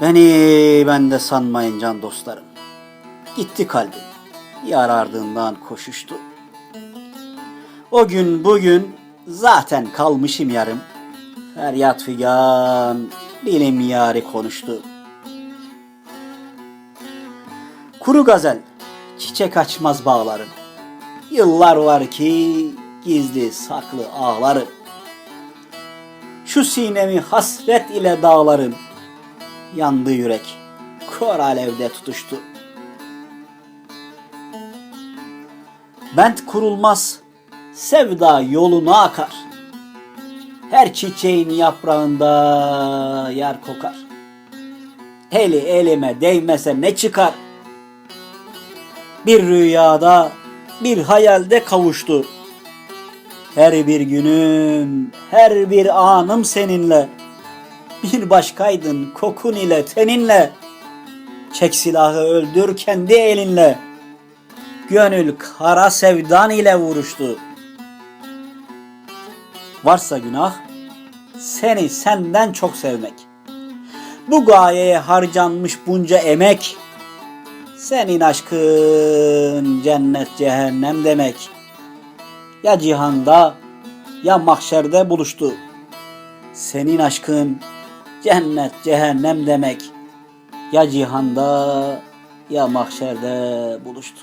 Beni bende sanmayın can dostlarım. Gitti kalbim. Yar ardından koşuştu. O gün bugün zaten kalmışım yarım. Feryat figan dilim yari konuştu. Kuru gazel çiçek açmaz bağlarım. Yıllar var ki gizli saklı ağlarım. Şu sinemi hasret ile dağlarım. Yandı yürek, kor alevde tutuştu. Bent kurulmaz, sevda yoluna akar. Her çiçeğin yaprağında yer kokar. Eli elime değmese ne çıkar? Bir rüyada, bir hayalde kavuştu. Her bir günüm, her bir anım seninle. Bir başkaydın kokun ile teninle. Çek silahı öldür kendi elinle. Gönül kara sevdan ile vuruştu. Varsa günah, seni senden çok sevmek. Bu gayeye harcanmış bunca emek. Senin aşkın cennet cehennem demek. Ya cihanda ya mahşerde buluştu. Senin aşkın cennet cehennem demek. Ya cihanda ya mahşerde buluştu.